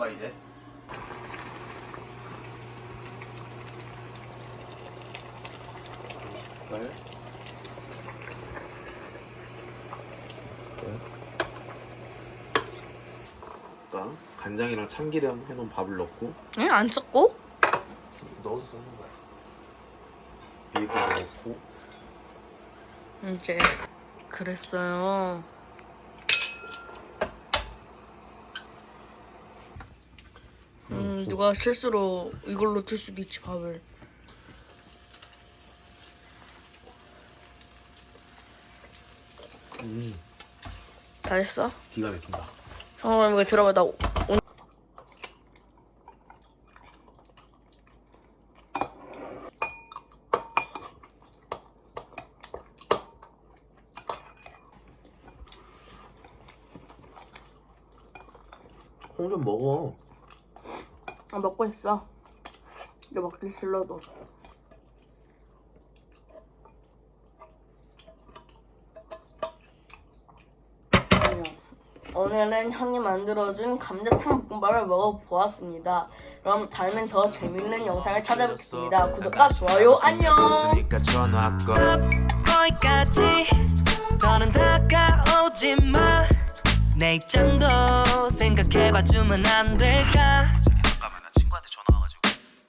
봐봐 이제. 숟갈. 숟갈. 간장이랑 참기름 해놓은 밥을 넣고 응? 안 섞고? 넣어서 섞는 거야. 밀가루 넣고 이제 그랬어요. 음, 누가 실수로 이걸로 틀 수도 있지 밥을. 음, 다 됐어? 기가 막힌다. 어 이거 들어봐 나 오- 오- 콩 좀 먹어. 아, 먹고 있어. 이제 먹기 싫어도. 오늘은 형이 만들어준 감자탕 볶음밥을 먹어보았습니다. 그럼 다음엔 더 재밌는 영상을 찾아뵙겠습니다. 구독과 좋아요 안녕. 거기까지 더는 다가오지 마 내 입장도 생각해봐주면 안 될까